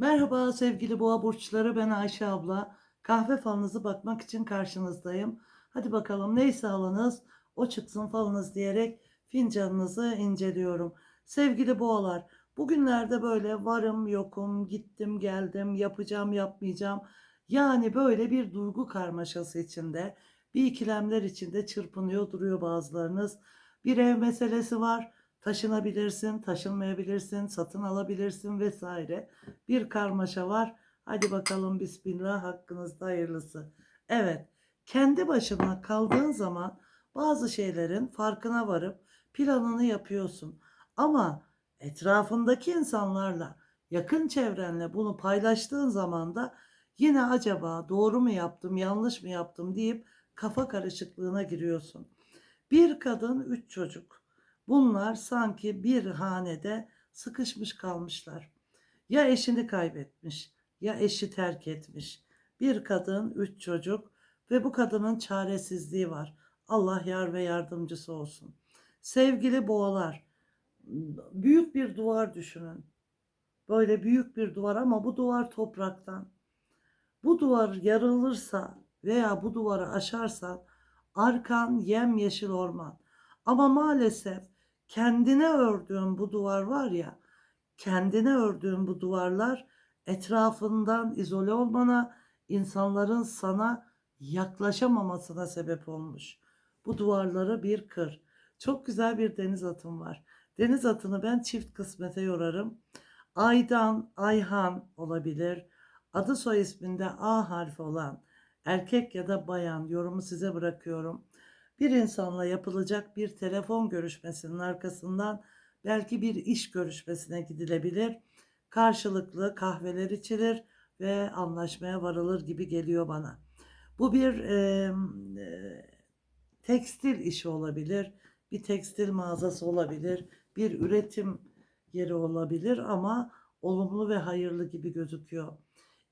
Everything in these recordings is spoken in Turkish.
Merhaba sevgili boğa burçları ben Ayşe abla. Kahve falınızı bakmak için karşınızdayım. Hadi bakalım neyse alınız o çıksın falınız diyerek fincanınızı inceliyorum. Sevgili boğalar bugünlerde böyle varım yokum gittim geldim yapacağım yapmayacağım. Yani böyle bir duygu karmaşası içinde bir ikilemler içinde çırpınıyor duruyor bazılarınız. Bir ev meselesi var taşınabilirsin taşınmayabilirsin satın alabilirsin vesaire bir karmaşa var. Hadi bakalım bismillah hakkınızda hayırlısı. Evet kendi başına kaldığın zaman bazı şeylerin farkına varıp planını yapıyorsun. Ama etrafındaki insanlarla yakın çevrenle bunu paylaştığın zaman da yine acaba doğru mu yaptım yanlış mı yaptım deyip kafa karışıklığına giriyorsun. Bir kadın üç çocuk. Bunlar sanki bir hanede sıkışmış kalmışlar. Ya eşini kaybetmiş, ya eşi terk etmiş. Bir kadın, üç çocuk ve bu kadının çaresizliği var. Allah yar ve yardımcısı olsun. Sevgili boğalar, büyük bir duvar düşünün. Böyle büyük bir duvar ama bu duvar topraktan. Bu duvar yarılırsa veya bu duvarı aşarsan arkan yemyeşil orman. Ama maalesef kendine ördüğün bu duvar var ya, kendine ördüğün bu duvarlar etrafından izole olmana, insanların sana yaklaşamamasına sebep olmuş. Bu duvarları bir kır. Çok güzel bir deniz atım var. Deniz atını ben çift kısmete yorarım. Aydan, Ayhan olabilir. Adı soy isminde A harfi olan erkek ya da bayan yorumu size bırakıyorum. Bir insanla yapılacak bir telefon görüşmesinin arkasından belki bir iş görüşmesine gidilebilir. Karşılıklı kahveler içilir ve anlaşmaya varılır gibi geliyor bana. Bu bir e, tekstil işi olabilir, bir tekstil mağazası olabilir, bir üretim yeri olabilir ama olumlu ve hayırlı gibi gözüküyor.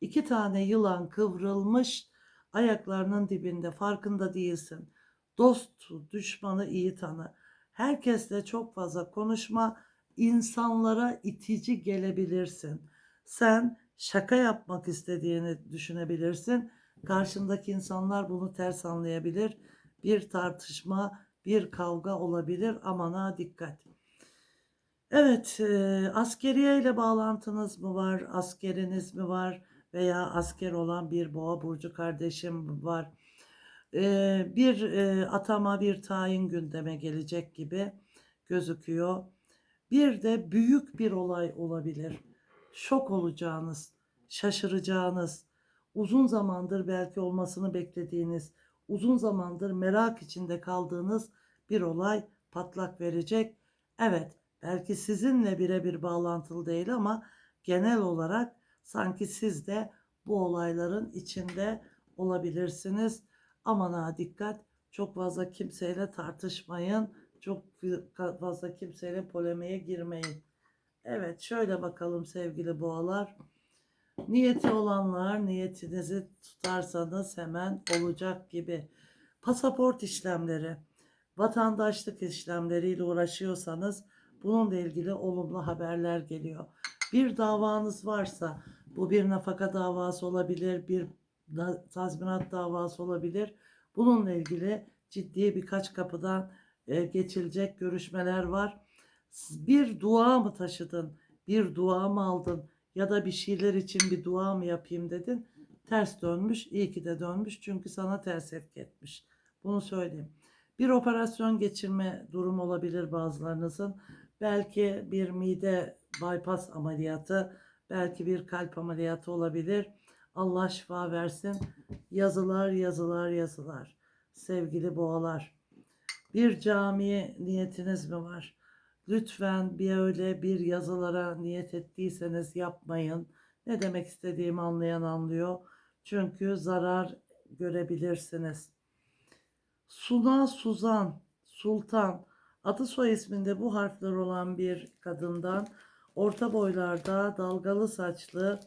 İki tane yılan kıvrılmış ayaklarının dibinde farkında değilsin. Dost, düşmanı iyi tanı. Herkesle çok fazla konuşma, insanlara itici gelebilirsin. Sen şaka yapmak istediğini düşünebilirsin. Karşındaki insanlar bunu ters anlayabilir. Bir tartışma, bir kavga olabilir. Amana dikkat. Evet, e, askeriye ile bağlantınız mı var? Askeriniz mi var? Veya asker olan bir boğa burcu kardeşim var? Bir atama bir tayin gündeme gelecek gibi gözüküyor. Bir de büyük bir olay olabilir. Şok olacağınız, şaşıracağınız, uzun zamandır belki olmasını beklediğiniz, uzun zamandır merak içinde kaldığınız bir olay patlak verecek. Evet, belki sizinle birebir bağlantılı değil ama genel olarak sanki siz de bu olayların içinde olabilirsiniz. Aman ha dikkat çok fazla kimseyle tartışmayın. Çok fazla kimseyle polemiğe girmeyin. Evet şöyle bakalım sevgili boğalar. Niyeti olanlar niyetinizi tutarsanız hemen olacak gibi. Pasaport işlemleri, vatandaşlık işlemleriyle uğraşıyorsanız bununla ilgili olumlu haberler geliyor. Bir davanız varsa bu bir nafaka davası olabilir, bir tazminat davası olabilir. Bununla ilgili ciddi birkaç kapıdan e, geçilecek görüşmeler var. Bir dua mı taşıdın? Bir dua mı aldın? Ya da bir şeyler için bir dua mı yapayım dedin? Ters dönmüş. İyi ki de dönmüş. Çünkü sana ters etki etmiş. Bunu söyleyeyim. Bir operasyon geçirme durum olabilir bazılarınızın. Belki bir mide bypass ameliyatı, belki bir kalp ameliyatı olabilir Allah şifa versin. Yazılar, yazılar, yazılar. Sevgili boğalar. Bir camiye niyetiniz mi var? Lütfen bir öyle bir yazılara niyet ettiyseniz yapmayın. Ne demek istediğimi anlayan anlıyor. Çünkü zarar görebilirsiniz. Suna Suzan, Sultan, adı soy isminde bu harfler olan bir kadından orta boylarda dalgalı saçlı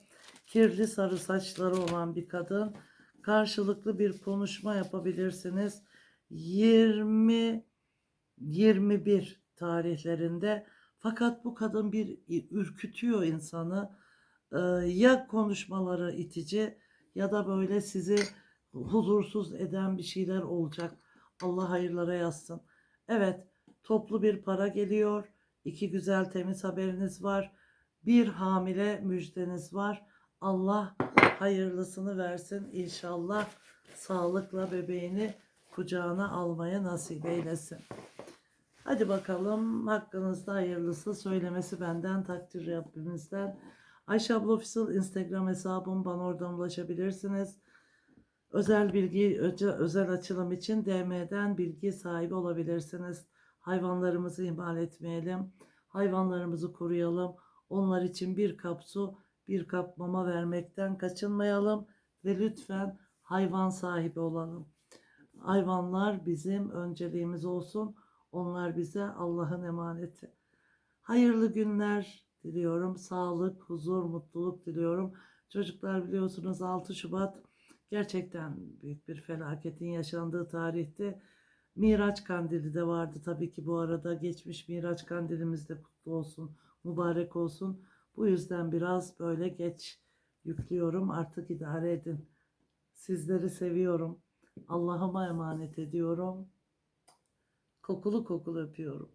kirli sarı saçları olan bir kadın. Karşılıklı bir konuşma yapabilirsiniz. 20 21 tarihlerinde fakat bu kadın bir ürkütüyor insanı. Ee, ya konuşmaları itici ya da böyle sizi huzursuz eden bir şeyler olacak. Allah hayırlara yazsın. Evet, toplu bir para geliyor. İki güzel temiz haberiniz var. Bir hamile müjdeniz var. Allah hayırlısını versin inşallah. Sağlıkla bebeğini kucağına almaya nasip eylesin. Hadi bakalım hakkınızda hayırlısı söylemesi benden takdir Rabbimizden. Ayşe abla Official Instagram hesabım bana oradan ulaşabilirsiniz. Özel bilgi, özel açılım için DM'den bilgi sahibi olabilirsiniz. Hayvanlarımızı ihmal etmeyelim. Hayvanlarımızı koruyalım. Onlar için bir kap su, bir kap mama vermekten kaçınmayalım. Ve lütfen hayvan sahibi olalım. Hayvanlar bizim önceliğimiz olsun. Onlar bize Allah'ın emaneti. Hayırlı günler diliyorum. Sağlık, huzur, mutluluk diliyorum. Çocuklar biliyorsunuz 6 Şubat gerçekten büyük bir felaketin yaşandığı tarihte Miraç Kandili de vardı tabii ki bu arada. Geçmiş Miraç Kandilimiz de kutlu olsun, mübarek olsun. Bu yüzden biraz böyle geç yüklüyorum. Artık idare edin. Sizleri seviyorum. Allah'ıma emanet ediyorum. Kokulu kokulu öpüyorum.